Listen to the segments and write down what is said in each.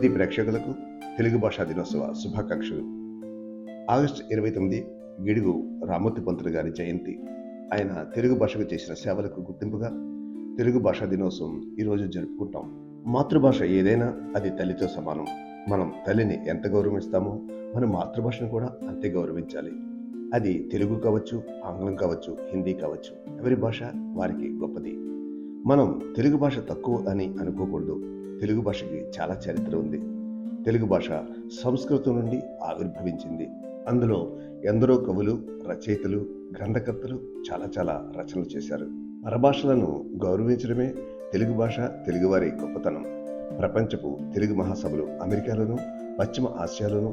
ప్రతి ప్రేక్షకులకు తెలుగు భాషా దినోత్సవ శుభాకాంక్షలు. ఆగస్టు ఇరవై తొమ్మిది గిడుగు రామూర్తి పంతులు గారి జయంతి. ఆయన తెలుగు భాషకు చేసిన సేవలకు గుర్తింపుగా తెలుగు భాషా దినోత్సవం ఈరోజు జరుపుకుంటాం. మాతృభాష ఏదైనా అది తల్లితో సమానం. మనం తల్లిని ఎంత గౌరవిస్తామో మన మాతృభాషను కూడా అంతే గౌరవించాలి. అది తెలుగు కావచ్చు ఆంగ్లం కావచ్చు హిందీ కావచ్చు ఎవరి భాష వారికి గొప్పది. మనం తెలుగు భాష తక్కువ అని అనుకోకూడదు. తెలుగు భాషకి చాలా చరిత్ర ఉంది. తెలుగు భాష సంస్కృతం నుండి ఆవిర్భవించింది. అందులో ఎందరో కవులు రచయితలు గ్రంథకర్తలు చాలా చాలా రచనలు చేశారు. పరభాషలను గౌరవించడమే తెలుగు భాష తెలుగువారి గొప్పతనం. ప్రపంచపు తెలుగు మహాసభలు అమెరికాలోను పశ్చిమ ఆసియాలోను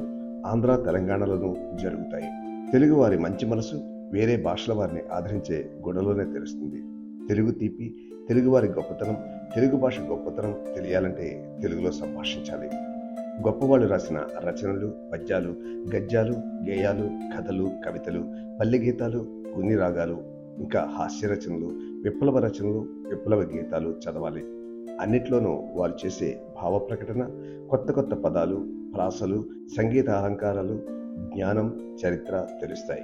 ఆంధ్ర తెలంగాణలోనూ జరుగుతాయి. తెలుగువారి మంచి మనసు వేరే భాషల వారిని ఆదరించే గొడవలోనే తెలుస్తుంది. తెలుగు తీపి తెలుగువారి గొప్పతనం తెలుగు భాష గొప్పతనం తెలియాలంటే తెలుగులో సంభాషించాలి. గొప్పవాళ్ళు రాసిన రచనలు పద్యాలు గద్యాలు గేయాలు కథలు కవితలు పల్లె గీతాలు కొన్ని రాగాలు ఇంకా హాస్య రచనలు విప్లవ రచనలు విప్లవ గీతాలు చదవాలి. అన్నిట్లోనూ వారు చేసే భావ ప్రకటన కొత్త కొత్త పదాలు ప్రాసలు సంగీత అలంకారాలు జ్ఞానం చరిత్ర తెలుస్తాయి.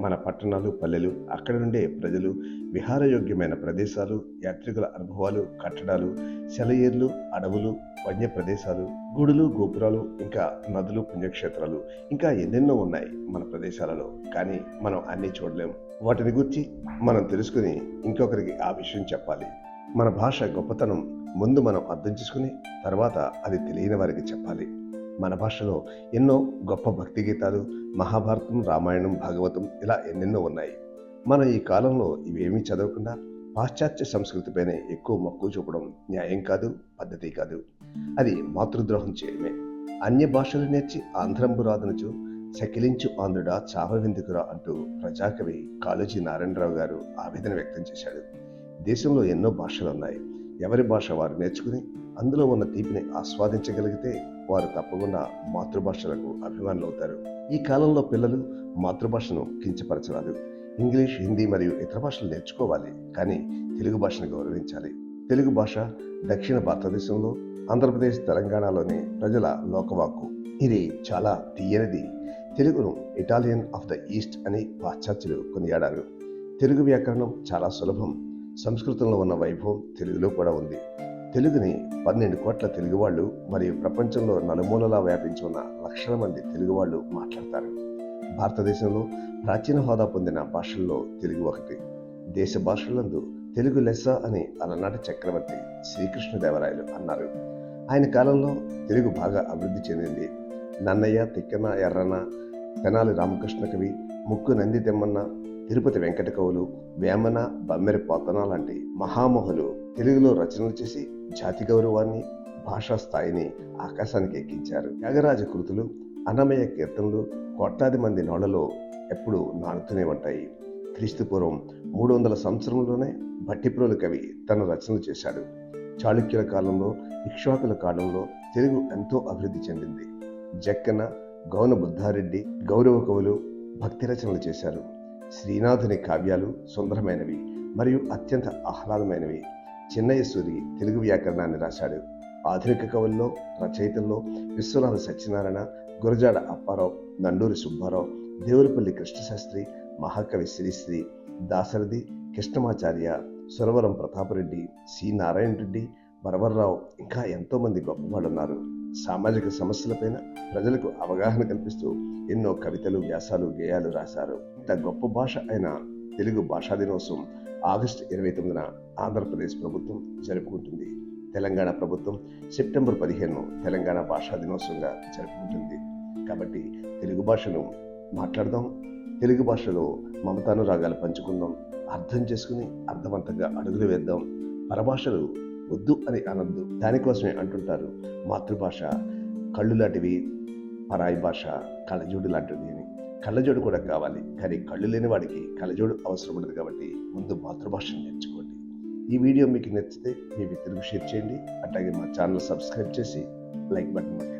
మన పట్టణాలు పల్లెలు అక్కడ నుండే ప్రజలు విహారయోగ్యమైన ప్రదేశాలు యాత్రికుల అనుభవాలు కట్టడాలు సెలయేర్లు అడవులు వన్య ప్రదేశాలు గుడులు గోపురాలు ఇంకా నదులు పుణ్యక్షేత్రాలు ఇంకా ఎన్నెన్నో ఉన్నాయి మన ప్రదేశాలలో. కానీ మనం అన్నీ చూడలేం. వాటిని గురించి మనం తెలుసుకుని ఇంకొకరికి ఆ విషయం చెప్పాలి. మన భాష గొప్పతనం ముందు మనం అర్థం చేసుకుని తర్వాత అది తెలియని వారికి చెప్పాలి. మన భాషలో ఎన్నో గొప్ప భక్తి గీతాలు మహాభారతం రామాయణం భాగవతం ఇలా ఎన్నెన్నో ఉన్నాయి. మనం ఈ కాలంలో ఇవేమీ చదవకుండా పాశ్చాత్య సంస్కృతిపైనే ఎక్కువ మక్కువ చూపడం న్యాయం కాదు పద్ధతి కాదు. అది మాతృద్రోహం చేయడమే. అన్య భాషలు నేర్చి ఆంధ్రంబు రాదనుచు సకిలించు ఆంధ్రుడా చావవిందుకురా అంటూ ప్రజాకవి కాళోజీ నారాయణరావు గారు ఆవేదన వ్యక్తం చేశాడు. దేశంలో ఎన్నో భాషలు ఉన్నాయి ఎవరి భాష వారు నేర్చుకుని అందులో ఉన్న తీపిని ఆస్వాదించగలిగితే వారు తప్పకుండా మాతృభాషలకు అభిమానులు అవుతారు ఈ కాలంలో పిల్లలు మాతృభాషను కించపరచరాదు. ఇంగ్లీష్ హిందీ మరియు ఇతర భాషలు నేర్చుకోవాలి. కానీ తెలుగు భాషను గౌరవించాలి. తెలుగు భాష దక్షిణ భారతదేశంలో ఆంధ్రప్రదేశ్ తెలంగాణలోని ప్రజల లోకవాక్కు. ఇది చాలా తీయనిది. తెలుగును ఇటాలియన్ ఆఫ్ ద ఈస్ట్ అని పాశ్చాత్యులు కొనియాడారు. తెలుగు వ్యాకరణం చాలా సులభం. సంస్కృతంలో ఉన్న వైభవం తెలుగులో కూడా ఉంది. తెలుగుని పన్నెండు కోట్ల తెలుగు వాళ్ళు మరియు ప్రపంచంలో నలుమూలలా వ్యాపించి ఉన్న లక్షల మంది తెలుగు వాళ్ళు మాట్లాడతారు. భారతదేశంలో ప్రాచీన హోదా పొందిన భాషల్లో తెలుగు ఒకటి. దేశ భాషలందు తెలుగు లెస్స అని అలనాటి చక్రవర్తి శ్రీకృష్ణదేవరాయలు అన్నారు. ఆయన కాలంలో తెలుగు బాగా అభివృద్ధి చెందింది. నన్నయ్య తిక్కన ఎర్రన తెనాలి రామకృష్ణ కవి ముక్కు నంది తెమ్మన్న తిరుపతి వెంకట కవులు వేమన బమ్మెరి పోతన లాంటి మహామహులు తెలుగులో రచనలు చేసి జాతి గౌరవాన్ని భాషా స్థాయిని ఆకాశానికి ఎక్కించారు. త్యాగరాజ కృతులు అన్నమయ్య కీర్తనలు కోట్లాది మంది నోళ్ళలో ఎప్పుడూ నానుతూనే ఉంటాయి. క్రీస్తుపూర్వం మూడు వందల సంవత్సరంలోనే భట్టిప్రోలు కవి తన రచనలు చేశాడు. చాళుక్యుల కాలంలో ఇక్ష్వాకుల కాలంలో తెలుగు ఎంతో అభివృద్ధి చెందింది. జక్కన గౌన బుద్ధారెడ్డి గౌరవ కవులు భక్తి రచనలు చేశారు. శ్రీనాథుని కావ్యాలు సుందరమైనవి మరియు అత్యంత ఆహ్లాదమైనవి. చిన్నయ్య సూరి తెలుగు వ్యాకరణాన్ని రాశాడు. ఆధునిక కవుల్లో రచయితల్లో విశ్వనాథ సత్యనారాయణ గురజాడ అప్పారావు నండూరి సుబ్బారావు దేవులపల్లి కృష్ణశాస్త్రి మహాకవి శ్రీశ్రీ దాసరథి కృష్ణమాచార్య సురవరం ప్రతాపరెడ్డి సి. నారాయణ రెడ్డి వరవర్రావు ఇంకా ఎంతోమంది గొప్పవాళ్ళున్నారు. ఉన్నారు సామాజిక సమస్యలపైన ప్రజలకు అవగాహన కల్పిస్తూ ఎన్నో కవితలు వ్యాసాలు గేయాలు రాశారు. ఇంత గొప్ప భాష అయిన తెలుగు భాషా దినోత్సవం ఆగస్టు ఇరవై తొమ్మిదిన ఆంధ్రప్రదేశ్ ప్రభుత్వం జరుపుకుంటుంది. తెలంగాణ ప్రభుత్వం సెప్టెంబర్ పదిహేను తెలంగాణ భాషా దినోత్సవంగా జరుపుకుంటుంది. కాబట్టి తెలుగు భాషను మాట్లాడదాం. తెలుగు భాషలో మమతానురాగాలు పంచుకుందాం. అర్థం చేసుకుని అర్థవంతంగా అడుగులు వేద్దాం. పరభాషలు వద్దు అని అనద్దు. దానికోసమే అంటుంటారు మాతృభాష కళ్ళు లాంటివి పరాయి భాష కళ్ళజోడు లాంటిది అని. కళ్ళజోడు కూడా కావాలి కానీ కళ్ళు లేని వాడికి కళ్ళజోడు అవసరం ఉండదు కాబట్టి ముందు మాతృభాషను నేర్చుకోండి. ఈ వీడియో మీకు నచ్చితే మీ మిత్రులకు షేర్ చేయండి. అట్లాగే మా ఛానల్ సబ్స్క్రైబ్ చేసి లైక్ బటన్ నొక్కండి.